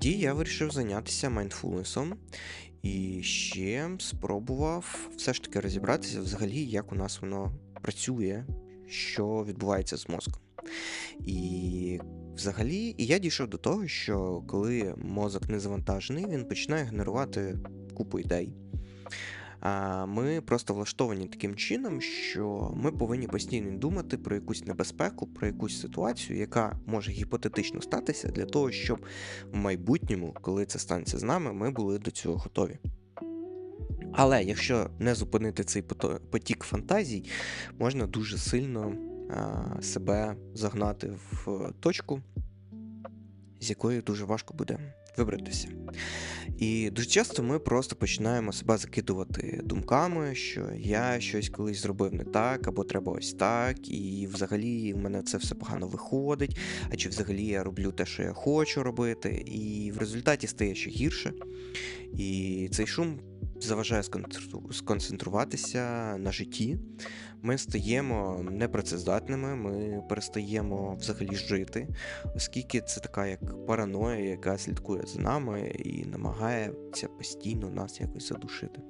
Тоді я вирішив зайнятися майндфулнесом і ще спробував все ж таки розібратися взагалі, як у нас воно працює, що відбувається з мозком. І взагалі, і я дійшов до того, що коли мозок не завантажений, він починає генерувати купу ідей. Ми просто влаштовані таким чином, що ми повинні постійно думати про якусь небезпеку, про якусь ситуацію, яка може гіпотетично статися, для того, щоб в майбутньому, коли це станеться з нами, ми були до цього готові. Але якщо не зупинити цей потік фантазій, можна дуже сильно себе загнати в точку, з якої дуже важко буде вибратися. І дуже часто ми просто починаємо себе закидувати думками, що я щось колись зробив не так, або треба ось так, і взагалі в мене це все погано виходить, а чи взагалі я роблю те, що я хочу робити, і в результаті стає ще гірше. І цей шум заважає сконцентруватися на житті. Ми стаємо непрацездатними, ми перестаємо взагалі жити, оскільки це така як параноя, яка слідкує за нами і намагається постійно нас якось задушити.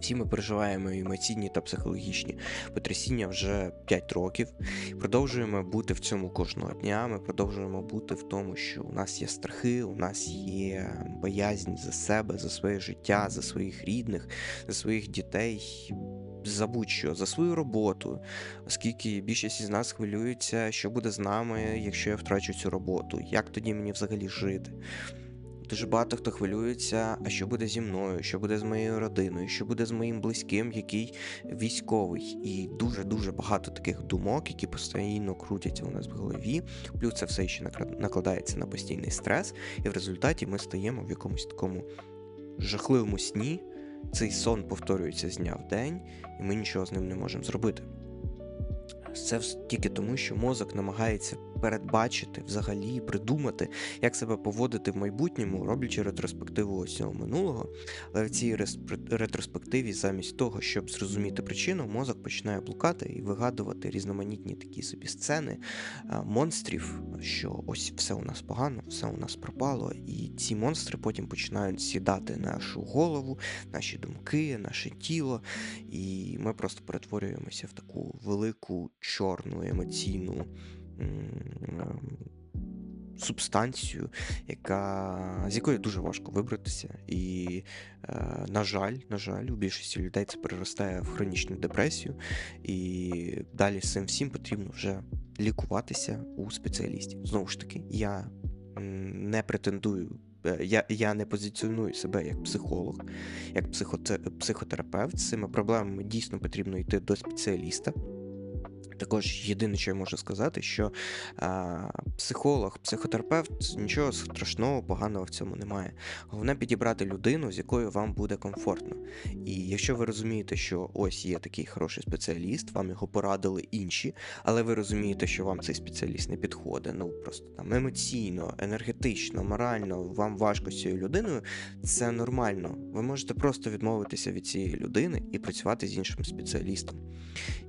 Всі ми переживаємо емоційні та психологічні потрясіння вже 5 років. Продовжуємо бути в цьому кожного дня. Ми продовжуємо бути в тому, що у нас є страхи, у нас є боязнь за себе, за своє життя, за своїх рідних, за своїх дітей. За будь-що, за свою роботу, оскільки більшість із нас хвилюється, що буде з нами, якщо я втрачу цю роботу, як тоді мені взагалі жити. Дуже багато хто хвилюється, а що буде зі мною, що буде з моєю родиною, що буде з моїм близьким, який військовий. І дуже-дуже багато таких думок, які постійно крутяться у нас в голові. Плюс це все ще накладається на постійний стрес, і в результаті ми стаємо в якомусь такому жахливому сні. Цей сон повторюється з дня в день, і ми нічого з ним не можемо зробити. Це тільки тому, що мозок намагається передбачити, взагалі придумати, як себе поводити в майбутньому, роблячи ретроспективу ось цього минулого. Але в цій ретроспективі, замість того, щоб зрозуміти причину, мозок починає блукати і вигадувати різноманітні такі собі сцени монстрів, що ось все у нас погано, все у нас пропало, і ці монстри потім починають сідати нашу голову, наші думки, наше тіло, і ми просто перетворюємося в таку велику чорну емоційну субстанцію, яка, з якої дуже важко вибратися. І, е, на жаль, на жаль, у більшості людей це переростає в хронічну депресію, і далі цим всім потрібно вже лікуватися у спеціалістів. Знову ж таки, я не претендую. Е, я я не позиціоную себе як психолог, як психотерапевт. З цими проблемами дійсно потрібно йти до спеціаліста. Також єдине, що я можу сказати, що а, психолог, психотерапевт нічого страшного, поганого в цьому немає. Головне підібрати людину, з якою вам буде комфортно. І якщо ви розумієте, що ось є такий хороший спеціаліст, вам його порадили інші, але ви розумієте, що вам цей спеціаліст не підходить, ну просто там емоційно, енергетично, морально, вам важко з цією людиною, це нормально. Ви можете просто відмовитися від цієї людини і працювати з іншим спеціалістом.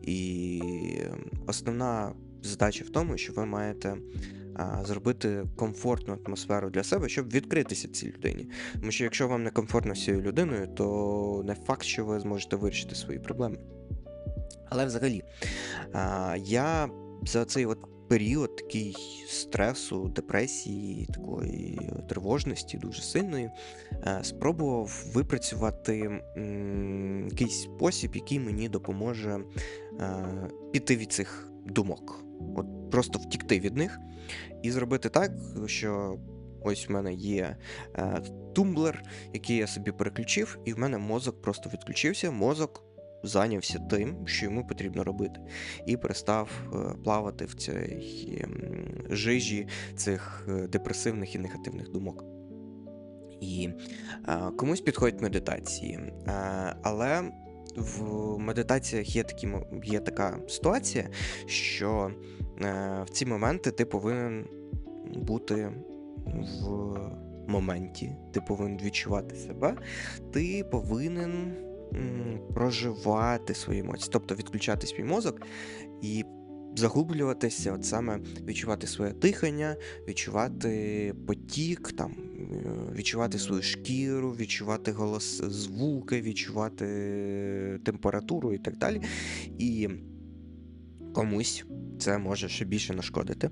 І основна задача в тому, що ви маєте зробити комфортну атмосферу для себе, щоб відкритися цій людині. Тому що якщо вам не комфортно з цією людиною, то не факт, що ви зможете вирішити свої проблеми. Але взагалі, я за цей от період такий стресу, депресії, такої тривожності дуже сильної, спробував випрацювати якийсь спосіб, який мені допоможе піти від цих думок, от просто втікти від них і зробити так, що ось в мене є е, тумблер, який я собі переключив, і в мене мозок просто відключився. Мозок зайнявся тим, що йому потрібно робити, і перестав е, плавати в цій жижі цих е, депресивних і негативних думок. І е, комусь підходять медитації, е, але в медитаціях є такі, є така ситуація, що е, в ці моменти ти повинен бути в моменті, ти повинен відчувати себе, ти повинен м, проживати свої емоції, тобто відключати свій мозок і заглублюватися, от саме відчувати своє дихання, відчувати потік, там, відчувати свою шкіру, відчувати голос, звуки, відчувати температуру і так далі. І комусь це може ще більше нашкодити.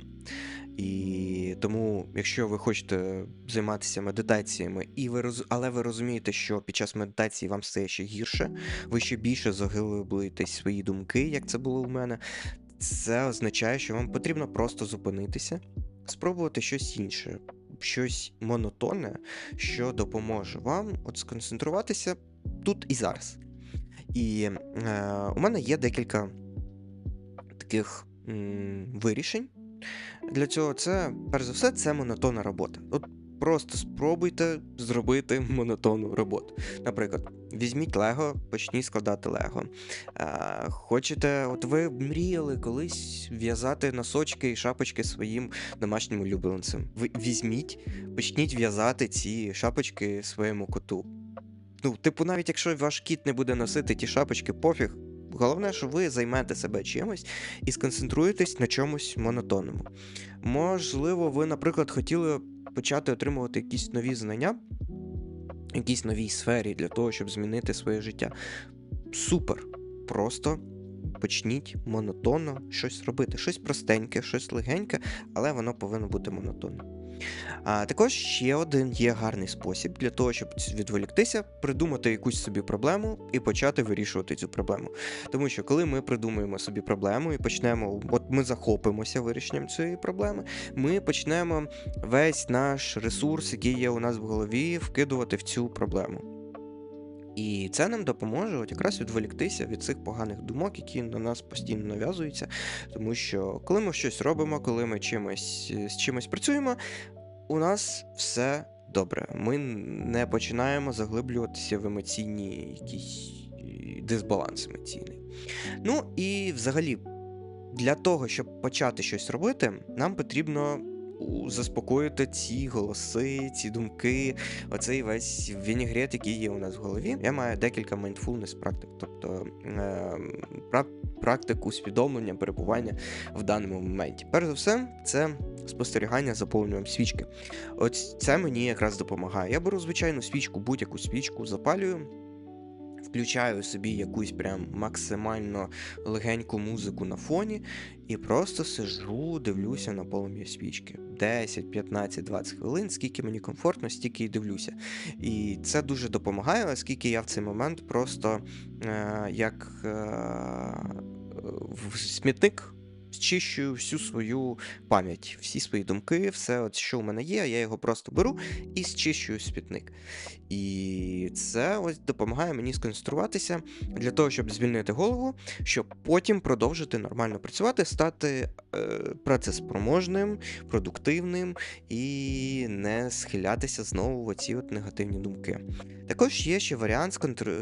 І тому, якщо ви хочете займатися медитаціями, і ви роз... але ви розумієте, що під час медитації вам стає ще гірше, ви ще більше заглиблюєтесь свої думки, як це було у мене, це означає, що вам потрібно просто зупинитися, спробувати щось інше, щось монотонне, що допоможе вам от сконцентруватися тут і зараз. І е, у мене є декілька таких м, вирішень. Для цього це, перш за все, це монотонна робота. От просто спробуйте зробити монотонну роботу. Наприклад, візьміть Лего, почніть складати Лего. Хочете, от ви мріяли колись в'язати носочки і шапочки своїм домашнім улюбленцям. Ви візьміть, почніть в'язати ці шапочки своєму коту. Ну, типу, навіть якщо ваш кіт не буде носити ті шапочки, пофіг. Головне, що ви займете себе чимось і сконцентруєтесь на чомусь монотонному. Можливо, ви, наприклад, хотіли почати отримувати якісь нові знання, якісь новій сфері для того, щоб змінити своє життя. Супер! Просто почніть монотонно щось робити. Щось простеньке, щось легеньке, але воно повинно бути монотонним. А Також ще один є гарний спосіб для того, щоб відволіктися, придумати якусь собі проблему і почати вирішувати цю проблему. Тому що коли ми придумуємо собі проблему і почнемо, от ми захопимося вирішенням цієї проблеми, ми почнемо весь наш ресурс, який є у нас в голові, вкидувати в цю проблему. І це нам допоможе от якраз відволіктися від цих поганих думок, які на нас постійно нав'язуються. Тому що коли ми щось робимо, коли ми чимось з чимось працюємо, у нас все добре. Ми не починаємо заглиблюватися в емоційні якісь дисбаланс емоційний. Ну і взагалі, для того, щоб почати щось робити, нам потрібно заспокоїти ці голоси, ці думки, оцей весь вінігрет, який є у нас в голові. Я маю декілька mindfulness практик, тобто е, практику усвідомлення, перебування в даному моменті. Перш за все, це спостерігання за повнюванням свічки. Ось це мені якраз допомагає. Я беру звичайну свічку, будь-яку свічку, запалюю. Включаю собі якусь прям максимально легеньку музику на фоні і просто сижу, дивлюся на полум'я свічки. 10, 15, 20 хвилин, скільки мені комфортно, стільки і дивлюся. І це дуже допомагає, оскільки я в цей момент просто е, як е, в смітник зчищую всю свою пам'ять, всі свої думки, все, от, що в мене є, я його просто беру і зчищую спітник. І це ось допомагає мені сконцентруватися для того, щоб звільнити голову, щоб потім продовжити нормально працювати, стати е, працеспроможним, продуктивним і не схилятися знову в оці от негативні думки. Також є ще варіант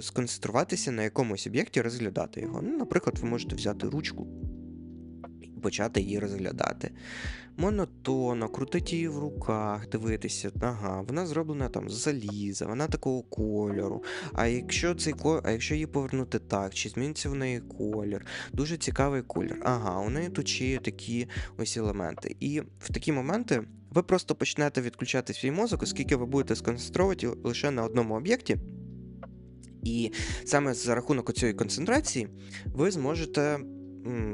сконцентруватися на якомусь об'єкті, розглядати його. Ну, Наприклад, ви можете взяти ручку почати її розглядати. Монотонно, крутити її в руках, дивитися, ага, вона зроблена там з заліза, вона такого кольору. А якщо цей а якщо її повернути так, чи зміниться в неї колір, дуже цікавий колір. Ага, у неї тут ще є такі ось елементи. І в такі моменти ви просто почнете відключати свій мозок, оскільки ви будете сконцентрувати лише на одному об'єкті. І саме за рахунок цієї концентрації ви зможете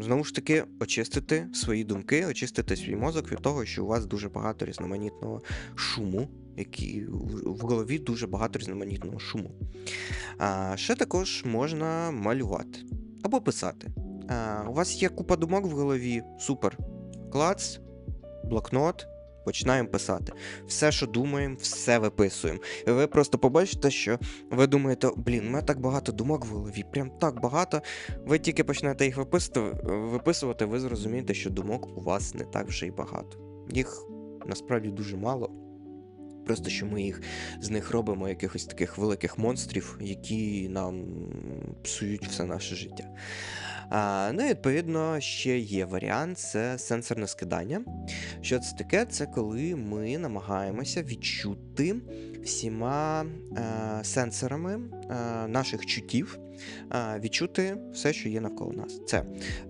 знову ж таки очистити свої думки, очистити свій мозок від того, що у вас дуже багато різноманітного шуму, який в голові дуже багато різноманітного шуму. А Ще також можна малювати або писати. А, У вас є купа думок в голові, супер. Клац, блокнот, починаємо писати. Все, що думаємо, все виписуємо. І ви просто побачите, що ви думаєте, блін, у мене так багато думок в голові, прям так багато. Ви тільки почнете їх виписувати, ви зрозумієте, що думок у вас не так вже й багато. Їх насправді дуже мало. Просто що ми їх з них робимо якихось таких великих монстрів, які нам псують все наше життя. А, Ну і відповідно ще є варіант це сенсорне скидання. Що це таке? Це коли ми намагаємося відчути всіма е, сенсорами е, наших чуттів, е, відчути все, що є навколо нас. Це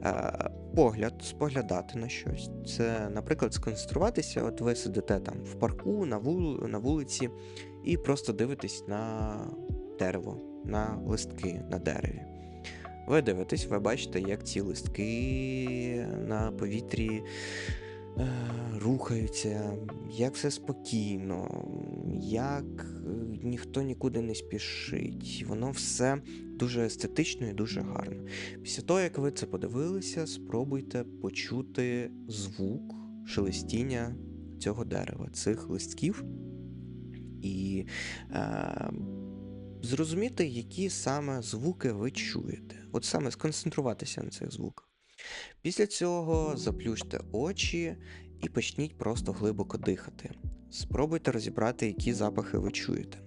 е, погляд, споглядати на щось. Це, наприклад, сконцентруватися. От ви сидите там в парку, на вул... на вулиці, і просто дивитесь на дерево, на листки на дереві. Ви дивитесь, ви бачите, як ці листки на повітрі рухаються, як все спокійно, як е, ніхто нікуди не спішить. Воно все дуже естетично і дуже гарно. Після того, як ви це подивилися, спробуйте почути звук шелестіння цього дерева, цих листків. І е, зрозуміти, які саме звуки ви чуєте. От саме сконцентруватися на цих звуках. Після цього заплющте очі і почніть просто глибоко дихати. Спробуйте розібрати, які запахи ви чуєте.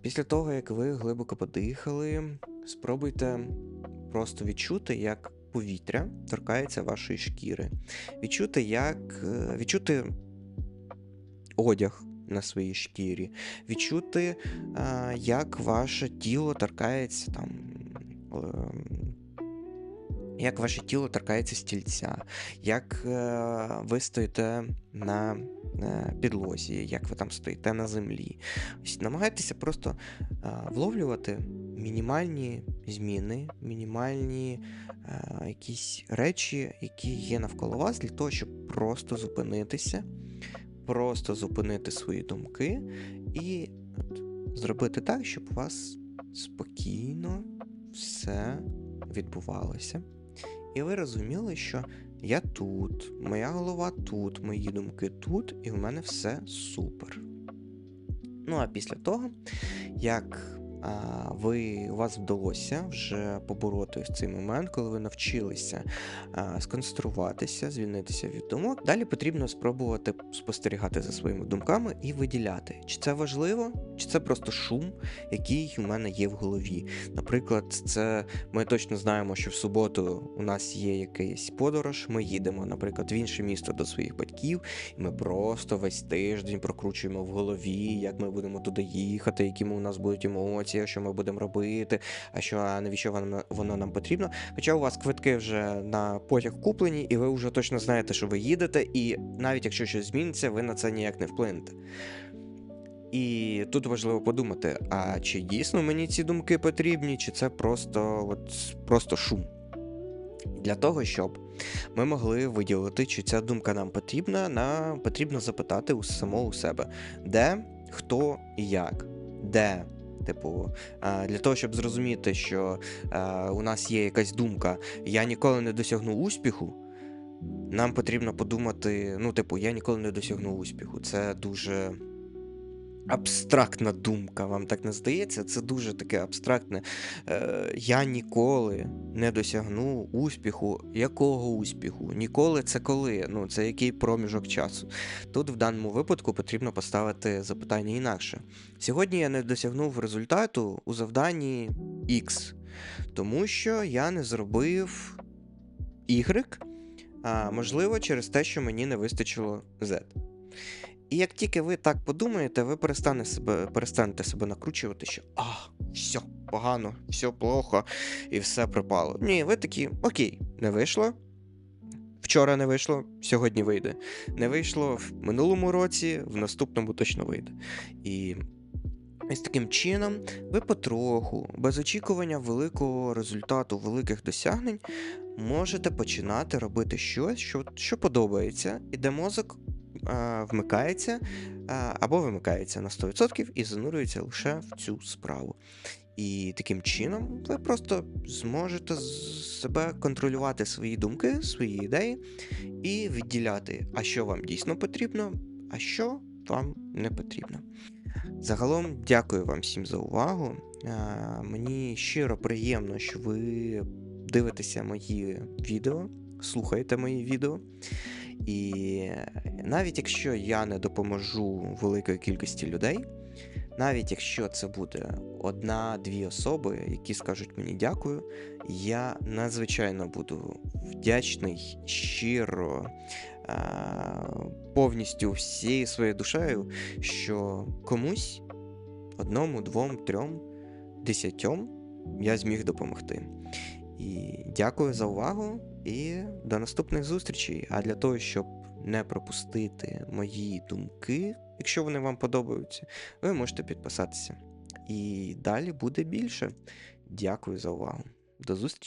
Після того, як ви глибоко подихали, спробуйте просто відчути, як повітря торкається вашої шкіри. Відчути, як е, відчути одяг на своїй шкірі, відчути, як ваше тіло торкається там. Як ваше тіло торкається стільця, як е, ви стоїте на е, підлозі, як ви там стоїте на землі. Ось Намагайтеся просто е, вловлювати мінімальні зміни, мінімальні е, якісь речі, які є навколо вас, для того, щоб просто зупинитися, просто зупинити свої думки і зробити так, щоб у вас спокійно все відбувалося. І ви розуміли, що я тут, моя голова тут, мої думки тут, і в мене все супер. Ну а після того, як ви у вас вдалося вже побороти ось цей момент, коли ви навчилися сконцентруватися, звільнитися від думок. Далі потрібно спробувати спостерігати за своїми думками і виділяти, чи це важливо, чи це просто шум, який у мене є в голові. Наприклад, це ми точно знаємо, що в суботу у нас є якийсь подорож. Ми їдемо, наприклад, в інше місто до своїх батьків, і ми просто весь тиждень прокручуємо в голові, як ми будемо туди їхати, які у нас будуть емоції емоції, що ми будемо робити, а що а навіщо воно, воно нам потрібно. Хоча у вас квитки вже на потяг куплені, і ви вже точно знаєте, що ви їдете, і навіть якщо щось зміниться, ви на це ніяк не вплинете. І тут важливо подумати: а чи дійсно мені ці думки потрібні, чи це просто от, просто шум? Для того, щоб ми могли виділити, чи ця думка нам потрібна, нам потрібно запитати у самого себе, де, хто і як, де Типу, для того, щоб зрозуміти, що у нас є якась думка, я ніколи не досягну успіху. Нам потрібно подумати: ну, типу, я ніколи не досягну успіху. Це дуже абстрактна думка, вам так не здається? Це дуже таке абстрактне. Е, Я ніколи не досягну успіху. Якого успіху? Ніколи це коли? Ну, Це який проміжок часу. Тут в даному випадку потрібно поставити запитання інакше. Сьогодні я не досягнув результату у завданні X, тому що я не зробив Y, а можливо, через те, що мені не вистачило Z. І як тільки ви так подумаєте, ви перестанете себе перестанете себе накручувати, що а, все погано, все плохо і все пропало. Ні, ви такі, окей, не вийшло. Вчора не вийшло, сьогодні вийде. Не вийшло в минулому році, в наступному точно вийде. І ось таким чином ви потроху, без очікування великого результату, великих досягнень, можете починати робити щось, що що подобається, і де мозок вмикається або вимикається на 100% і занурюється лише в цю справу. І таким чином ви просто зможете себе контролювати свої думки, свої ідеї і відділяти, а що вам дійсно потрібно, а що вам не потрібно. Загалом, дякую вам всім за увагу. Мені щиро приємно, що ви дивитеся мої відео, слухаєте мої відео. І навіть якщо я не допоможу великої кількості людей, навіть якщо це буде одна-дві особи, які скажуть мені дякую, я надзвичайно буду вдячний, щиро, повністю всією своєю душею, що комусь одному, двом, трьом, десятьом я зміг допомогти. І дякую за увагу і до наступних зустрічей. А для того, щоб не пропустити мої думки, якщо вони вам подобаються, ви можете підписатися. І далі буде більше. Дякую за увагу. До зустрічі!